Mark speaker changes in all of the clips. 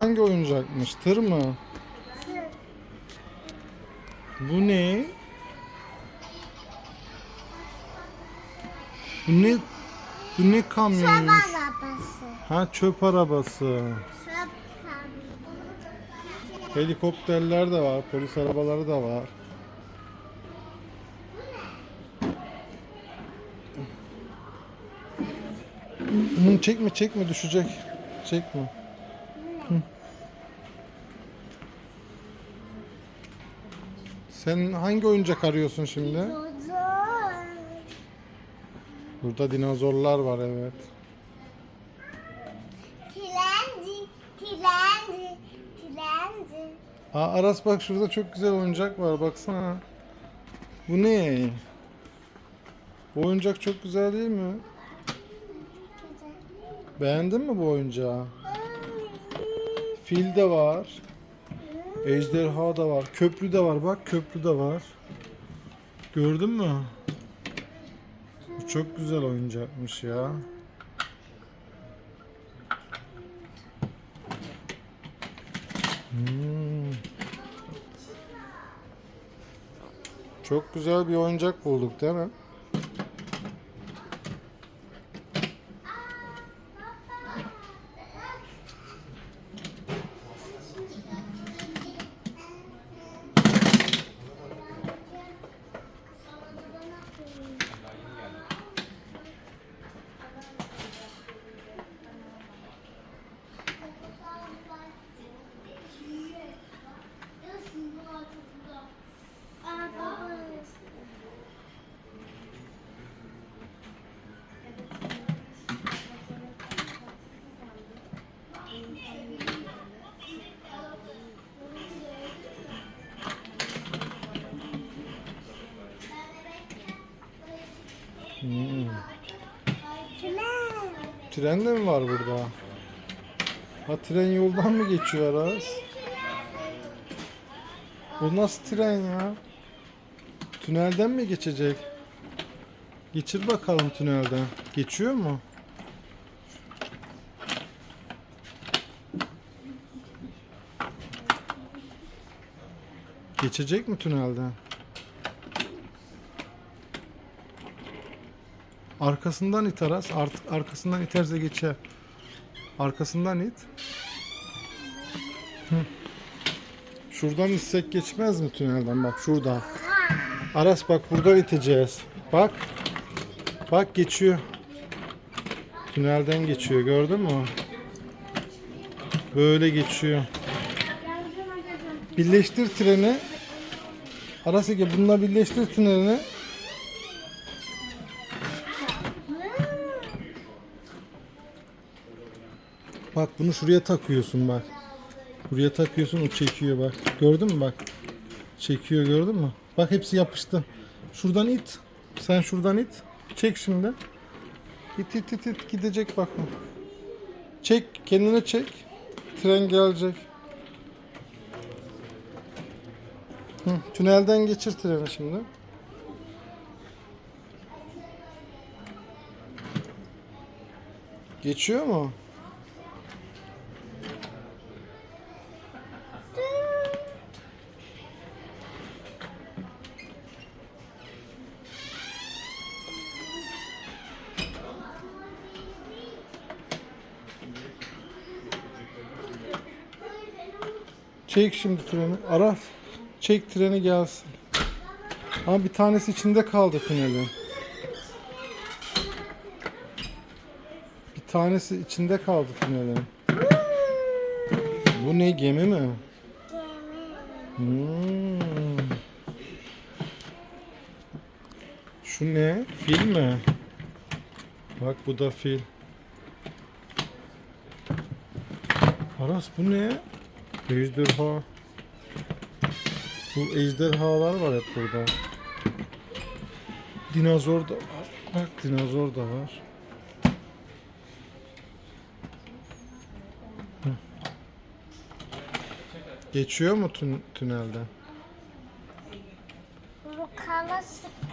Speaker 1: Hangi oyuncakmış? Tır mı? Bu ne? Bu ne? Bu ne kamyonmuş?
Speaker 2: arabası.
Speaker 1: Ha çöp arabası.
Speaker 2: Çöp kamyonu.
Speaker 1: Helikopterler de var, polis arabaları da var. Hı, çekme çekme düşecek. Çekme. Sen hangi oyuncak arıyorsun şimdi? Burada dinozorlar var evet.
Speaker 2: Trenci, trenci, trenci.
Speaker 1: Aa, Aras bak şurada çok güzel oyuncak var baksana. Bu ne? Bu oyuncak çok güzel değil mi? Beğendin mi bu oyuncağı? Fil de var. Ejderha da var. Köprü de var bak köprü de var. Gördün mü? Bu çok güzel oyuncakmış ya. Hmm. Çok güzel bir oyuncak bulduk değil mi?
Speaker 2: Tren.
Speaker 1: De mi var burada? Ha tren yoldan mı geçiyor Aras? Bu nasıl tren ya? Tünelden mi geçecek? Geçir bakalım tünelden. Geçiyor mu? Geçecek mi tünelden? Arkasından it Aras. Artık arkasından iterse geçer. Arkasından it. Şuradan itsek geçmez mi tünelden? Bak şuradan. Aras bak buradan iteceğiz. Bak. Bak geçiyor. Tünelden geçiyor gördün mü? Böyle geçiyor. Birleştir treni. Aras Ege bununla birleştir treni. Bak bunu şuraya takıyorsun bak. Buraya takıyorsun o çekiyor bak. Gördün mü bak. Çekiyor gördün mü? Bak hepsi yapıştı. Şuradan it. Sen şuradan it. Çek şimdi. İt it it it gidecek bak. Çek kendine çek. Tren gelecek. Hı, tünelden geçir treni şimdi. Geçiyor mu? Çek şimdi treni. Araf. Çek treni gelsin. Ama bir tanesi içinde kaldı tünelin. Bir tanesi içinde kaldı tünelin. Bu ne gemi mi? Hmm. Şu ne? Fil mi? Bak bu da fil. Aras bu ne? Ejderha. Bu ejderhalar var hep burada. Dinozor da var. Bak dinozor da var. Hı. Geçiyor mu tün- tünelden?
Speaker 2: Lokala sıktı.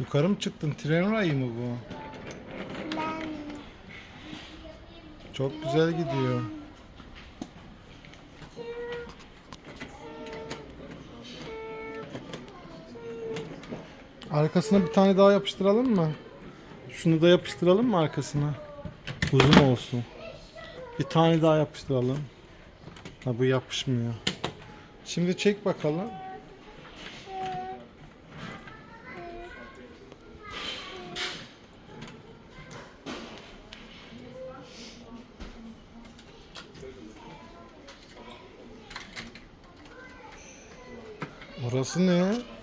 Speaker 1: Yukarı mı çıktın? Tren rayı mı bu?
Speaker 2: Tren.
Speaker 1: Çok güzel gidiyor. Arkasına bir tane daha yapıştıralım mı? Şunu da yapıştıralım mı arkasına? Uzun olsun. Bir tane daha yapıştıralım. Ha bu yapışmıyor. Şimdi çek bakalım. Orası ne?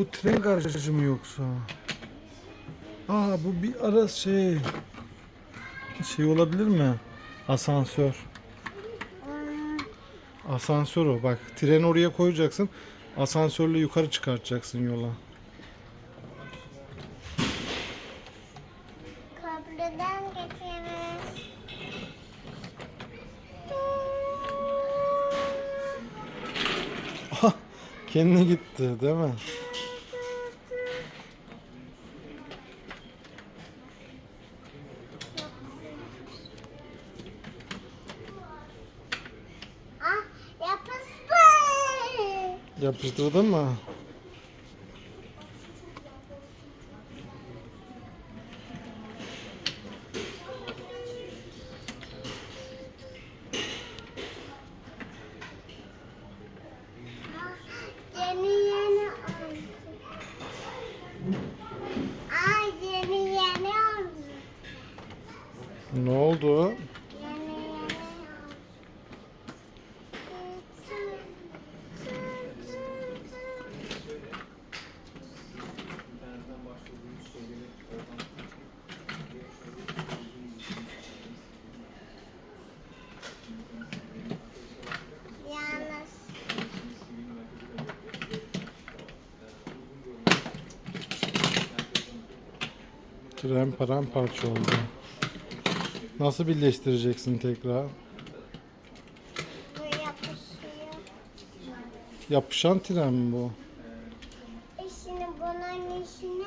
Speaker 1: Bu tren garajı mı yoksa? Aa bu bir ara şey şey olabilir mi? Asansör. Asansör o bak. Tren oraya koyacaksın. Asansörle yukarı çıkartacaksın yola.
Speaker 2: Köprüden geçeriz.
Speaker 1: Kendine gitti değil mi?
Speaker 2: Ah yapıştı.
Speaker 1: Yapıştırdın mı? Ne oldu? Tren paramparça oldu. Nasıl birleştireceksin tekrar? Yapışan tren mi bu?
Speaker 2: E şimdi bunun içine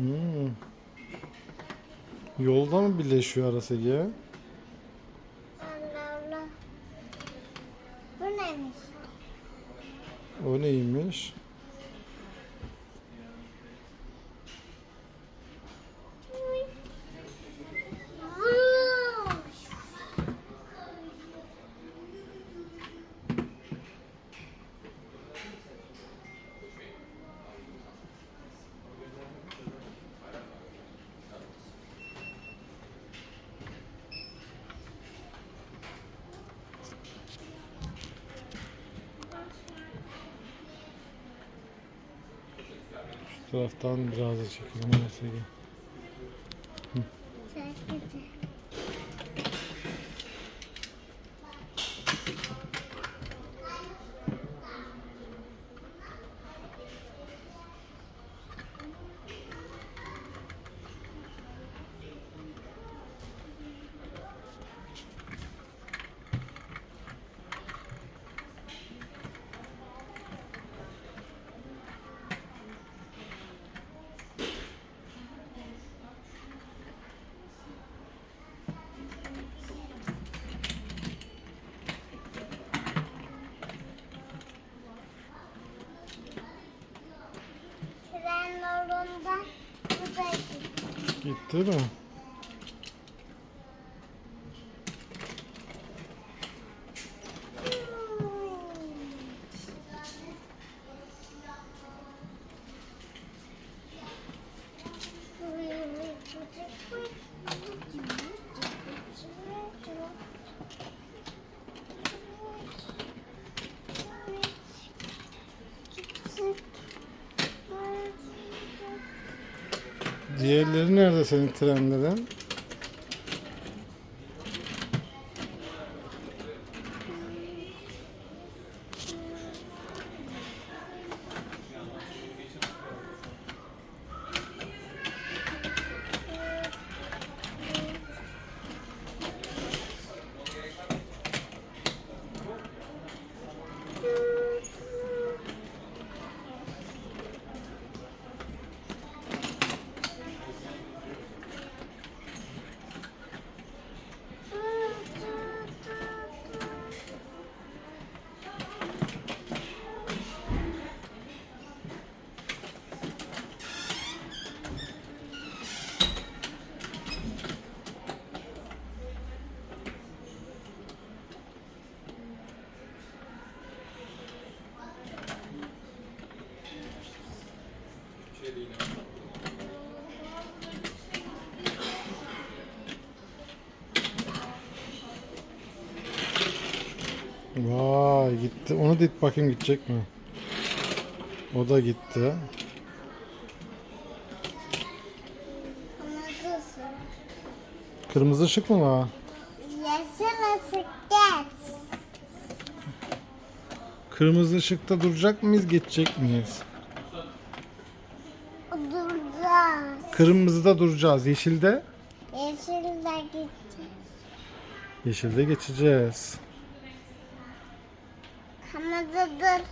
Speaker 1: Hmm. Yolda mı birleşiyor arası ya?
Speaker 2: Bu neymiş?
Speaker 1: O neymiş? Taraftan biraz da çekelim arası
Speaker 2: Tren yolunda bu da gitti.
Speaker 1: Gitti mi? Diğerleri nerede senin trenlerin? dediğini. Vay gitti. Onu da bakayım gidecek mi? O da gitti. Kırmızı ışık mı var?
Speaker 2: Yeşil ışık geç.
Speaker 1: Kırmızı ışıkta duracak mıyız, geçecek miyiz? Kırmızıda duracağız. Yeşilde?
Speaker 2: Yeşilde gitti.
Speaker 1: Yeşilde geçeceğiz.
Speaker 2: Kırmızı dur.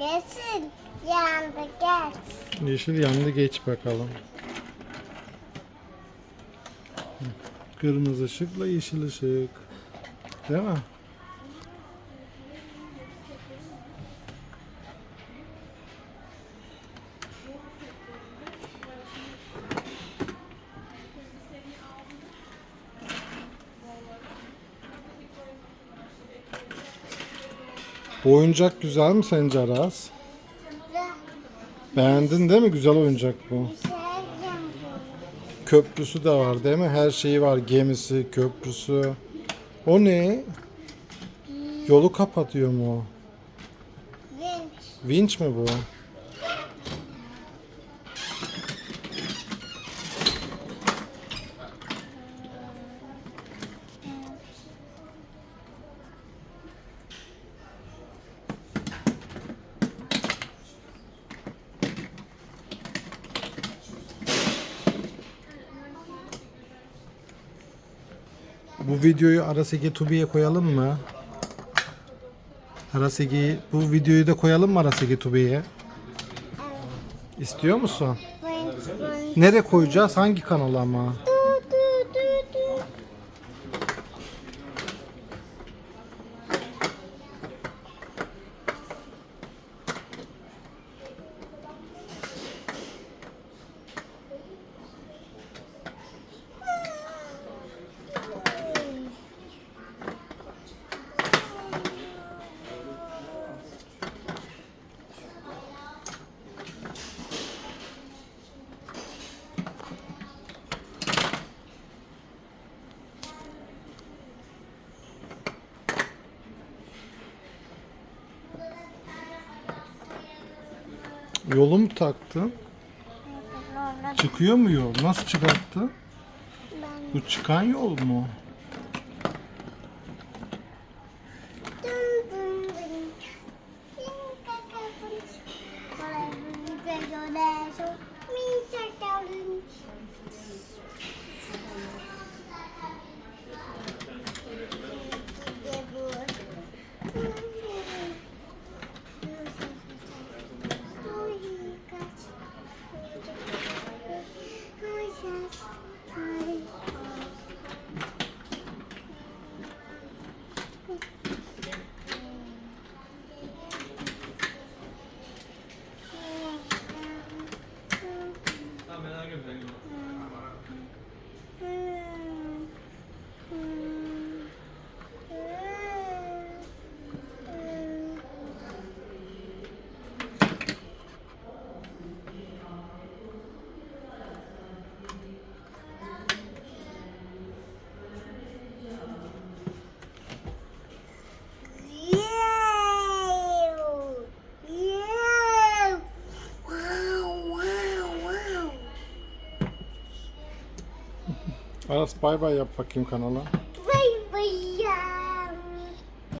Speaker 2: Yeşil yandı geç.
Speaker 1: Yeşil yandı geç bakalım. Kırmızı ışıkla yeşil ışık. Değil mi? Oyuncak güzel mi sence Aras? Beğendin değil mi? Güzel oyuncak bu. Köprüsü de var değil mi? Her şeyi var. Gemisi, köprüsü. O ne? Yolu kapatıyor mu o?
Speaker 2: Vinç.
Speaker 1: Vinç mi bu? Bu videoyu Arasege Tubi'ye koyalım mı? Arasege bu videoyu da koyalım mı Arasege Tubi'ye? İstiyor musun? Nereye koyacağız? Hangi kanala ama? Yolu mu taktın? Çıkıyor mu yol? Nasıl çıkarttı? Bu çıkan yol mu? Aras bay bay yap bakayım kanala.